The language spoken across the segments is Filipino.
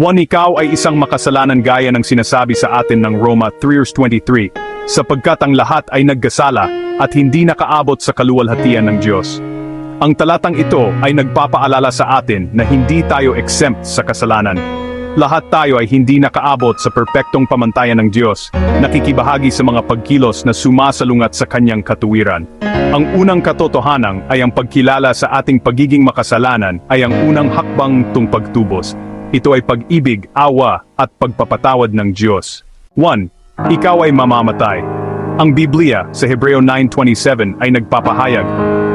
One, ikaw ay isang makasalanan gaya ng sinasabi sa atin ng Roma 3:23, sapagkat ang lahat ay nagkasala at hindi nakaabot sa kaluwalhatian ng Diyos. Ang talatang ito ay nagpapaalala sa atin na hindi tayo exempt sa kasalanan. Lahat tayo ay hindi nakaabot sa perpektong pamantayan ng Diyos, nakikibahagi sa mga pagkilos na sumasalungat sa kanyang katuwiran. Ang unang katotohanan ay ang pagkilala sa ating pagiging makasalanan ay ang unang hakbang tung pagtubos. Ito ay pag-ibig, awa, at pagpapatawad ng Diyos. 1. Ikaw ay mamamatay. Ang Biblia sa Hebreo 9.27 ay nagpapahayag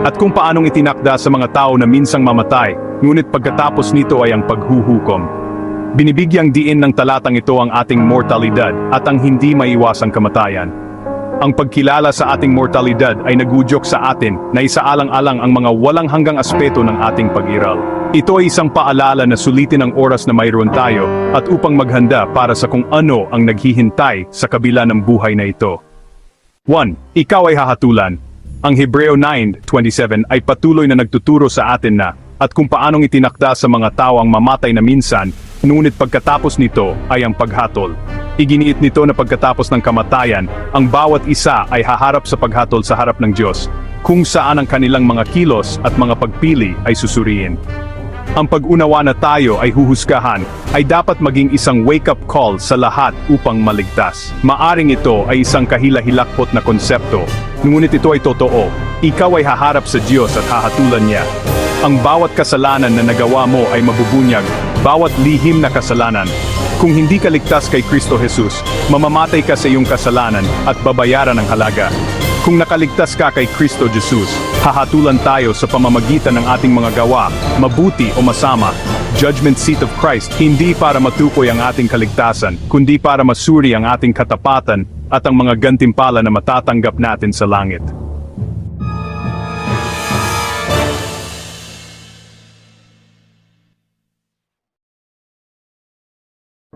at kung paanong itinakda sa mga tao na minsang mamatay, ngunit pagkatapos nito ay ang paghuhukom. Binibigyang diin ng talatang ito ang ating mortalidad at ang hindi maiwasang kamatayan. Ang pagkilala sa ating mortalidad ay nagudyok sa atin na isaalang-alang ang mga walang hanggang aspeto ng ating pag-iral. Ito ay isang paalala na sulitin ang oras na mayroon tayo at upang maghanda para sa kung ano ang naghihintay sa kabila ng buhay na ito. 1. Ikaw ay hahatulan. Ang Hebreo 9.27 ay patuloy na nagtuturo sa atin na at kung paanong itinakda sa mga tao ang mamatay na minsan, ngunit pagkatapos nito ay ang paghatol. Iginiit nito na pagkatapos ng kamatayan, ang bawat isa ay haharap sa paghatol sa harap ng Diyos, kung saan ang kanilang mga kilos at mga pagpili ay susuriin. Ang pag-unawa na tayo ay huhusgahan ay dapat maging isang wake-up call sa lahat upang maligtas. Maaring ito ay isang kahila-hilakpot na konsepto, ngunit ito ay totoo. Ikaw ay haharap sa Diyos at hahatulan niya. Ang bawat kasalanan na nagawa mo ay mabubunyag, bawat lihim na kasalanan. Kung hindi ka ligtas kay Kristo Jesus, mamamatay ka sa iyong kasalanan at babayaran ng halaga. Kung nakaligtas ka kay Kristo Jesus, hahatulan tayo sa pamamagitan ng ating mga gawa, mabuti o masama. Judgment seat of Christ, hindi para matukoy ang ating kaligtasan, kundi para masuri ang ating katapatan at ang mga gantimpala na matatanggap natin sa langit.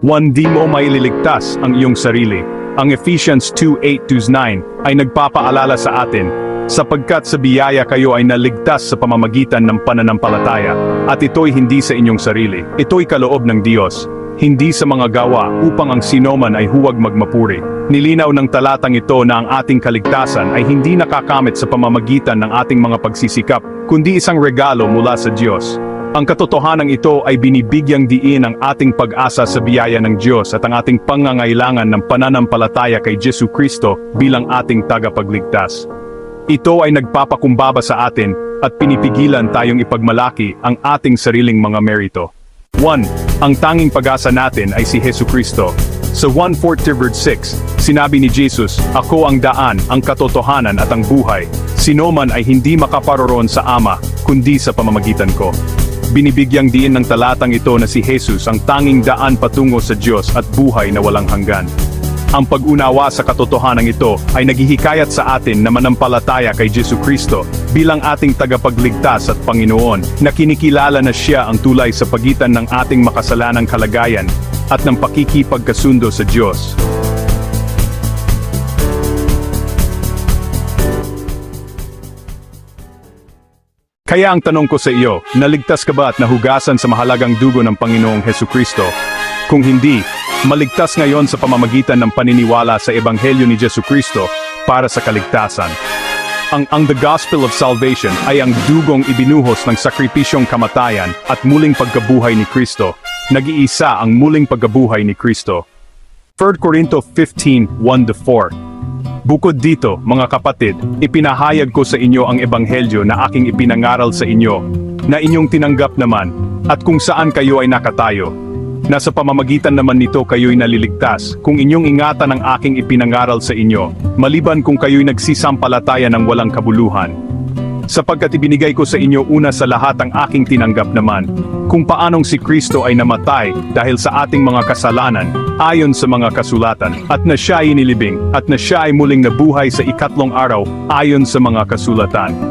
One, di mo maililigtas ang iyong sarili. Ang Ephesians 2.8-9 ay nagpapaalala sa atin, sapagkat sa biyaya kayo ay naligtas sa pamamagitan ng pananampalataya, at ito'y hindi sa inyong sarili. Ito'y kaloob ng Diyos, hindi sa mga gawa upang ang sinoman ay huwag magmapuri. Nilinaw ng talatang ito na ang ating kaligtasan ay hindi nakakamit sa pamamagitan ng ating mga pagsisikap, kundi isang regalo mula sa Diyos. Ang katotohanan ito ay binibigyang diin ang ating pag-asa sa biyaya ng Diyos at ang ating pangangailangan ng pananampalataya kay Jesu Kristo bilang ating tagapagligtas. Ito ay nagpapakumbaba sa atin at pinipigilan tayong ipagmalaki ang ating sariling mga merito. 1. Ang tanging pag-asa natin ay si Jesu Kristo. Sa 1.40 verse 6, sinabi ni Jesus, Ako ang daan, ang katotohanan at ang buhay. Sino man ay hindi makaparoroon sa Ama, kundi sa pamamagitan ko. Binibigyang diin ng talatang ito na si Jesus ang tanging daan patungo sa Diyos at buhay na walang hanggan. Ang pag-unawa sa katotohanan ito ay naghihikayat sa atin na manampalataya kay Jesu Kristo bilang ating tagapagligtas at Panginoon na kinikilala na siya ang tulay sa pagitan ng ating makasalanang kalagayan at ng pakikipagkasundo sa Diyos. Kaya ang tanong ko sa iyo, naligtas ka ba at nahugasan sa mahalagang dugo ng Panginoong Heso Kristo? Kung hindi, maligtas ngayon sa pamamagitan ng paniniwala sa Ebanghelyo ni Jesu Kristo para sa kaligtasan. Ang ang the gospel of salvation ay ang dugong ibinuhos ng sakripisyong kamatayan at muling pagkabuhay ni Kristo. Nag-iisa ang muling pagkabuhay ni Kristo. 1 Corinto 15:1-4 Bukod dito, mga kapatid, ipinahayag ko sa inyo ang ebanghelyo na aking ipinangaral sa inyo, na inyong tinanggap naman, at kung saan kayo ay nakatayo. Nasa pamamagitan naman nito kayo'y naliligtas, kung inyong ingatan ang aking ipinangaral sa inyo, maliban kung kayo'y nagsisampalataya ng walang kabuluhan. Sapagkat ibinigay ko sa inyo una sa lahat ang aking tinanggap naman, kung paanong si Kristo ay namatay dahil sa ating mga kasalanan, ayon sa mga kasulatan, at na siya ay inilibing, at na siya ay muling nabuhay sa ikatlong araw, ayon sa mga kasulatan.